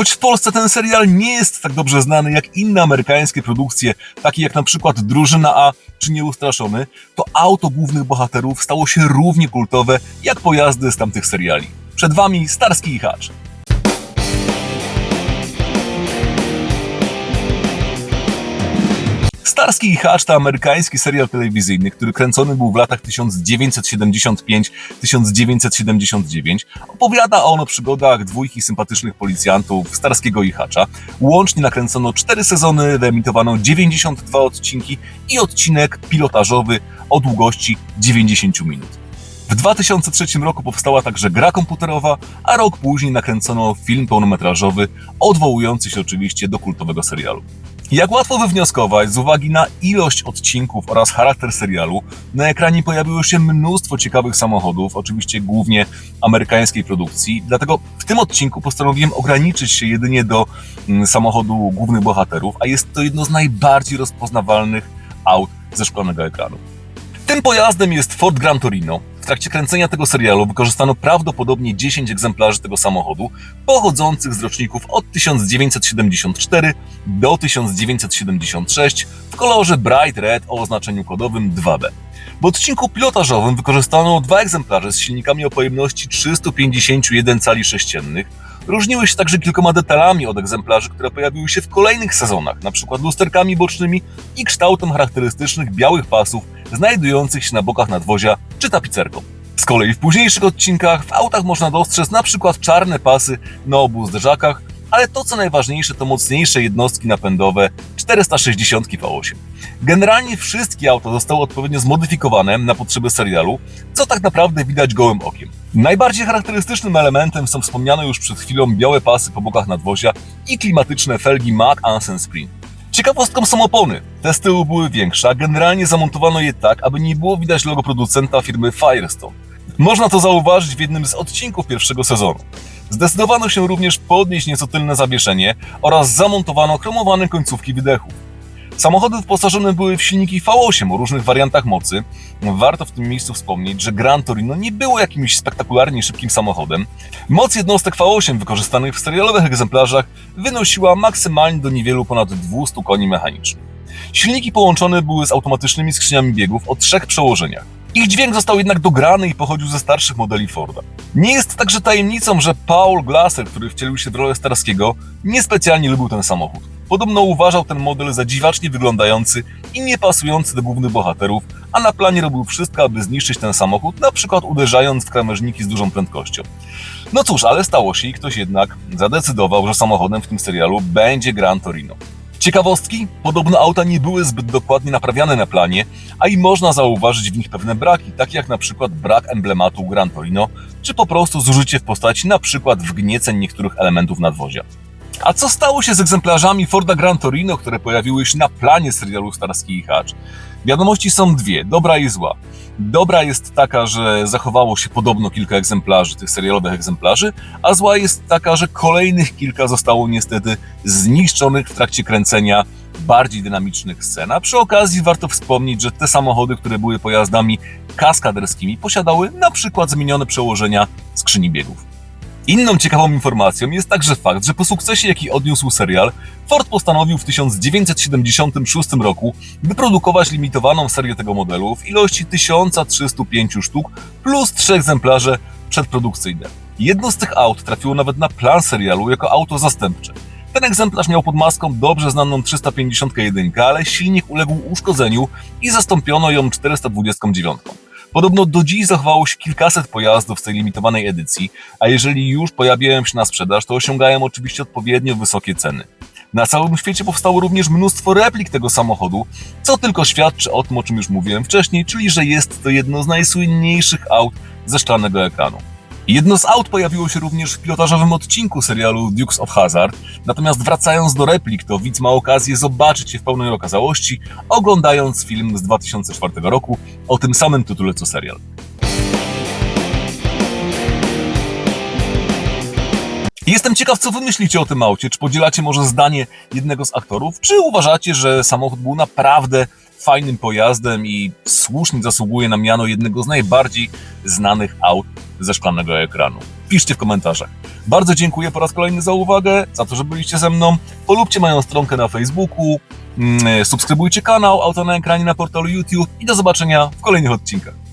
Choć w Polsce ten serial nie jest tak dobrze znany jak inne amerykańskie produkcje, takie jak na przykład Drużyna A czy Nieustraszony, to auto głównych bohaterów stało się równie kultowe jak pojazdy z tamtych seriali. Przed wami Starski i Hacz. Starski i Hacz to amerykański serial telewizyjny, który kręcony był w latach 1975-1979. Opowiada on o przygodach dwójki sympatycznych policjantów Starskiego i Hacza. Łącznie nakręcono 4 sezony, wyemitowano 92 odcinki i odcinek pilotażowy o długości 90 minut. W 2003 roku powstała także gra komputerowa, a rok później nakręcono film pełnometrażowy, odwołujący się oczywiście do kultowego serialu. Jak łatwo wywnioskować, z uwagi na ilość odcinków oraz charakter serialu, na ekranie pojawiło się mnóstwo ciekawych samochodów, oczywiście głównie amerykańskiej produkcji, dlatego w tym odcinku postanowiłem ograniczyć się jedynie do mm, samochodu głównych bohaterów, a jest to jedno z najbardziej rozpoznawalnych aut ze szklanego ekranu. Tym pojazdem jest Ford Gran Torino. W trakcie kręcenia tego serialu wykorzystano prawdopodobnie 10 egzemplarzy tego samochodu, pochodzących z roczników od 1974 do 1976 w kolorze Bright Red o oznaczeniu kodowym 2B. W odcinku pilotażowym wykorzystano dwa egzemplarze z silnikami o pojemności 351 cali sześciennych. Różniły się także kilkoma detalami od egzemplarzy, które pojawiły się w kolejnych sezonach, np. lusterkami bocznymi i kształtem charakterystycznych białych pasów znajdujących się na bokach nadwozia czy tapicerką. Z kolei w późniejszych odcinkach w autach można dostrzec przykład czarne pasy na obu zderzakach, ale to co najważniejsze to mocniejsze jednostki napędowe 460 V8. Generalnie wszystkie auta zostały odpowiednio zmodyfikowane na potrzeby serialu, co tak naprawdę widać gołym okiem. Najbardziej charakterystycznym elementem są wspomniane już przed chwilą białe pasy po bokach nadwozia i klimatyczne felgi Mac Ansen Sprint. Ciekawostką są opony. Te z tyłu były większe, a generalnie zamontowano je tak, aby nie było widać logo producenta firmy Firestone. Można to zauważyć w jednym z odcinków pierwszego sezonu. Zdecydowano się również podnieść nieco tylne zawieszenie oraz zamontowano chromowane końcówki wydechów. Samochody wyposażone były w silniki V8 o różnych wariantach mocy. Warto w tym miejscu wspomnieć, że Gran Torino nie było jakimś spektakularnie szybkim samochodem. Moc jednostek V8 wykorzystanych w serialowych egzemplarzach wynosiła maksymalnie do niewielu ponad 200 koni mechanicznych. Silniki połączone były z automatycznymi skrzyniami biegów o trzech przełożeniach. Ich dźwięk został jednak dograny i pochodził ze starszych modeli Forda. Nie jest także tajemnicą, że Paul Glasser, który wcielił się w rolę Starskiego, niespecjalnie lubił ten samochód. Podobno uważał ten model za dziwacznie wyglądający i niepasujący do głównych bohaterów, a na planie robił wszystko, aby zniszczyć ten samochód, na przykład uderzając w krawężniki z dużą prędkością. No cóż, ale stało się i ktoś jednak zadecydował, że samochodem w tym serialu będzie Gran Torino. Ciekawostki? Podobno auta nie były zbyt dokładnie naprawiane na planie, a i można zauważyć w nich pewne braki, takie jak na przykład brak emblematu Gran Torino, czy po prostu zużycie w postaci na przykład wgnieceń niektórych elementów nadwozia. A co stało się z egzemplarzami Forda Gran Torino, które pojawiły się na planie serialu Starski i? Wiadomości są dwie, dobra i zła. Dobra jest taka, że zachowało się podobno kilka egzemplarzy, tych serialowych egzemplarzy, a zła jest taka, że kolejnych kilka zostało niestety zniszczonych w trakcie kręcenia bardziej dynamicznych scen. A przy okazji warto wspomnieć, że te samochody, które były pojazdami kaskaderskimi, posiadały na przykład zmienione przełożenia skrzyni biegów. Inną ciekawą informacją jest także fakt, że po sukcesie, jaki odniósł serial, Ford postanowił w 1976 roku wyprodukować limitowaną serię tego modelu w ilości 1305 sztuk plus 3 egzemplarze przedprodukcyjne. Jedno z tych aut trafiło nawet na plan serialu jako auto zastępcze. Ten egzemplarz miał pod maską dobrze znaną 351, ale silnik uległ uszkodzeniu i zastąpiono ją 429. Podobno do dziś zachowało się kilkaset pojazdów z tej limitowanej edycji, a jeżeli już pojawiają się na sprzedaż, to osiągają oczywiście odpowiednio wysokie ceny. Na całym świecie powstało również mnóstwo replik tego samochodu, co tylko świadczy o tym, o czym już mówiłem wcześniej, czyli że jest to jedno z najsłynniejszych aut ze szklanego ekranu. Jedno z aut pojawiło się również w pilotażowym odcinku serialu Dukes of Hazard, natomiast wracając do replik, to widz ma okazję zobaczyć je w pełnej okazałości, oglądając film z 2004 roku o tym samym tytule co serial. Jestem ciekaw, co wy myślicie o tym aucie. Czy podzielacie może zdanie jednego z aktorów, czy uważacie, że samochód był naprawdę fajnym pojazdem i słusznie zasługuje na miano jednego z najbardziej znanych aut ze szklanego ekranu. Piszcie w komentarzach. Bardzo dziękuję po raz kolejny za uwagę, za to, że byliście ze mną. Polubcie moją stronkę na Facebooku, mm, subskrybujcie kanał Auto na ekranie na portalu YouTube i do zobaczenia w kolejnych odcinkach.